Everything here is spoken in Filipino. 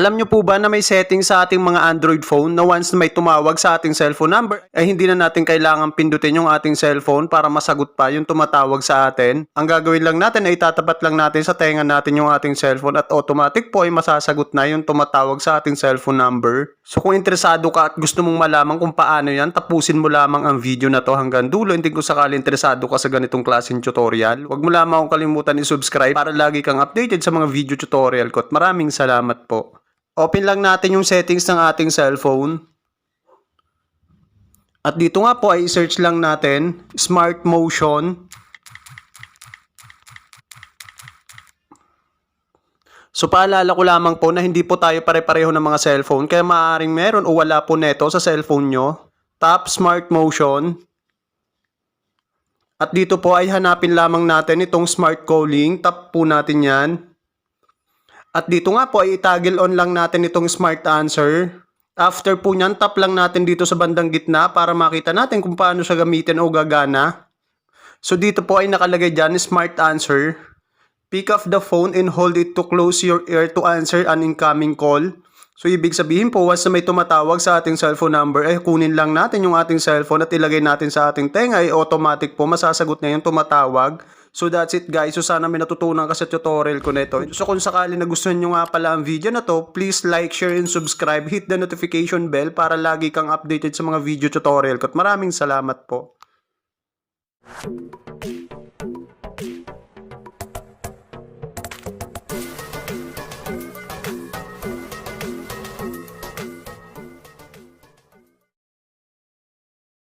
Alam nyo po ba na may setting sa ating mga Android phone na once may tumawag sa ating cellphone number, ay hindi na natin kailangan pindutin yung ating cellphone para masagot pa yung tumatawag sa atin? Ang gagawin lang natin ay tatapat lang natin sa tenga natin yung ating cellphone at automatic po ay masasagot na yung tumatawag sa ating cellphone number. So kung interesado ka at gusto mong malaman kung paano yan, tapusin mo lamang ang video na to hanggang dulo. Hindi kung sakali interesado ka sa ganitong klaseng tutorial. Huwag mo lamang kalimutan i-subscribe para lagi kang updated sa mga video tutorial ko at maraming salamat po. Open lang natin yung settings ng ating cellphone. At dito nga po ay search lang natin Smart Motion. So paalala ko lamang po na hindi po tayo pare-pareho ng mga cellphone kaya maaaring meron o wala po neto sa cellphone nyo. Tap Smart Motion. At dito po ay hanapin lamang natin itong Smart Calling. Tap po natin yan. At dito nga po ay itagil on lang natin itong Smart Answer. After po nyan, tap lang natin dito sa bandang gitna para makita natin kung paano siya gamitin o gagana. So dito po ay nakalagay dyan Smart Answer. Pick up the phone and hold it to close your ear to answer an incoming call. So ibig sabihin po, once na may tumatawag sa ating cellphone number, ay kunin lang natin yung ating cellphone at ilagay natin sa ating tenga, ay automatic po masasagot na yung tumatawag. So that's it guys. So sana may natutunan ka sa tutorial ko nito. So kung sakali na gusto nyo nga pala ang video na to, please like, share, and subscribe. Hit the notification bell para lagi kang updated sa mga video tutorial ko. At maraming salamat po.